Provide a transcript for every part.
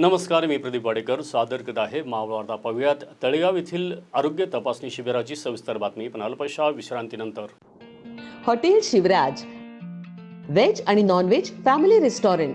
नमस्कार मी प्रदीप वाडेकर. सादर करत आहे महावार्ता पाहूयात. तळेगाव येथील आरोग्य तपासणी शिबिराची सविस्तर बातमी. पण अल्पशा विश्रांतीनंतर. हॉटेल शिवराज. व्हेज आणि non veg family restaurant.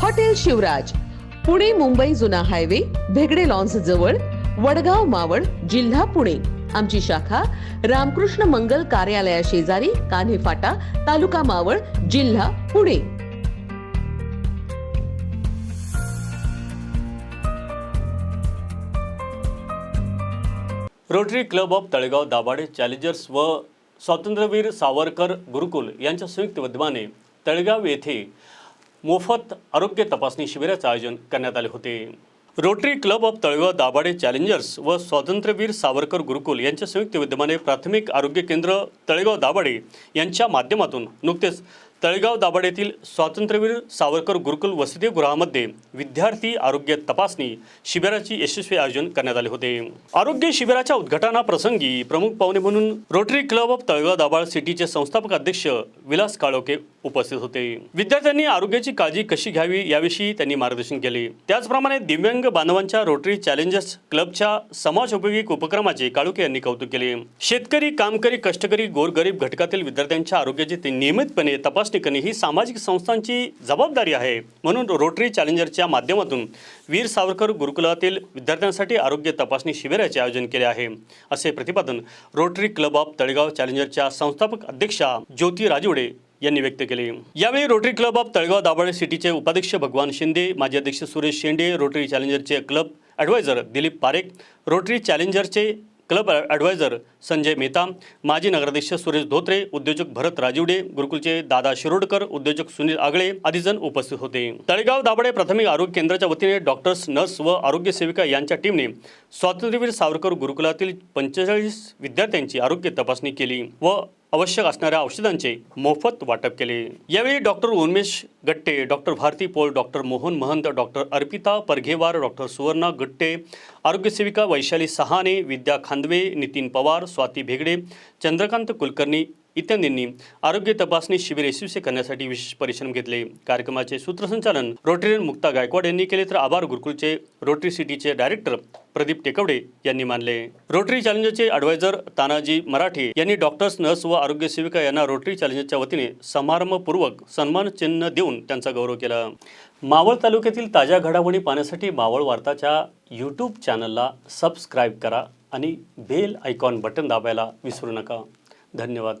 Hotel Shivraj Pune Mumbai जुना हायवे भेगडे लॉन्स जवळ वडगाव मावळ जिल्हा पुणे. आमची शाखा रामकृष्ण मंगल कार्यालया शेजारी कान्हे फाटा तालुका मावळ जिल्हा Pune. Rotary club of Talegaon Dabhade challengers व स्वातंत्र्यवीर सावरकर गुरुकुल यांच्या संयुक्त विद्यमाने तळेगाव येथे मोफत आरोग्य तपासणी शिबिराचं आयोजन करण्यात आले होते. Rotary club of Talegaon Dabhade challengers व स्वातंत्र्यवीर सावरकर गुरुकुल यांच्या संयुक्त विद्यमाने प्राथमिक आरोग्य केंद्र तळेगाव दाभाडे यांच्या माध्यमातून नुकतेच तळेगाव दाभाडेतील येथील स्वातंत्र्यवीर सावरकर गुरुकुल वसतिगृहामध्ये विद्यार्थी आरोग्य तपासणी शिबिराची यशस्वी आयोजन करण्यात आले होते. आरोग्य शिबिराच्या उद्घाटनाप्रसंगी प्रमुख पाहुणे म्हणून rotary club of Talegaon Dabhade सिटीचे संस्थापक अध्यक्ष विलास काळोके उपस्थित होते. विद्यार्थ्यांनी आरोग्याची काळजी कशी घ्यावी याविषयी त्यांनी मार्गदर्शन केले. त्याचप्रमाणे दिव्यांग बांधवांच्या रोटरी चॅलेंजर्स क्लबच्या समाजोपयोगी उपक्रमाचे काळुके यांनी कौतुक केले. शेतकरी कामकरी कष्टकरी गोरगरीब घटकातील विद्यार्थ्यांच्या आरोग्याची ते नियमितपणे तपासणी करणे ही सामाजिक संस्थांची जबाबदारी आहे. म्हणून रोटरी चॅलेंजरच्या माध्यमातून वीर सावरकर गुरुकुलातील विद्यार्थ्यांसाठी आरोग्य तपासणी शिबिराचे आयोजन केले आहे. असे प्रतिपादन रोटरी क्लब ऑफ तळेगाव चॅलेंजरच्या संस्थापक अध्यक्षा ज्योती राजवडे यांनी व्यक्त केले. यावेळी rotary club of Talegaon Dabhade सिटीचे उपाध्यक्ष भगवान शिंदे माजी अध्यक्ष Suresh Shende rotary चॅलेंजरचे club advisor Dilip Parekh rotary चॅलेंजरचे club adviser Sanjay Mehta माजी नगराध्यक्ष सुरेश धोत्रे उद्योजक भरत राजिवडे गुरुकुलचे दादा शिरोडकर उद्योजक सुनील आगळे आदी जण उपस्थित होते. तळेगाव दाभाडे प्राथमिक आरोग्य केंद्राच्या वतीने डॉक्टर्स नर्स व आरोग्य सेविका यांच्या टीमने स्वातंत्र्यवीर सावरकर गुरुकुलातील पंचेचाळीस विद्यार्थ्यांची आरोग्य तपासणी केली व आवश्यक असणाऱ्या औषधांचे मोफत वाटप केले. यावेळी doctor Unmesh Gatte doctor Bharati Pol doctor Mohan Mahant doctor Arpita Parghewar doctor Suvarna Gatte आरोग्यसेविका Vaishali सहाने विद्या खांदवे नितीन पवार स्वाती भेगडे चंद्रकांत कुलकर्णी इत्यादींनी आरोग्य तपासणी शिबिर यशस्वी करण्यासाठी विशेष परिश्रम घेतले. कार्यक्रमाचे सूत्रसंचालन रोटरीयन मुक्ता गायकवाड यांनी केले तर आभार गुरुकुलचे रोटरी सिटीचे डायरेक्टर प्रदीप टेकवडे यांनी मानले. रोटरी चॅलेंजरचे ॲडवायझर तानाजी मराठे यांनी डॉक्टर्स नर्स व आरोग्य सेविका यांना रोटरी चॅलेंजरच्या वतीने समारंभपूर्वक सन्मान चिन्ह देऊन त्यांचा गौरव केला. मावळ तालुक्यातील ताज्या घडामोडी पाहण्यासाठी मावळ वार्ताच्या यूट्यूब चॅनलला सबस्क्राईब करा आणि बेल आयकॉन बटन दाबायला विसरू नका. धन्यवाद.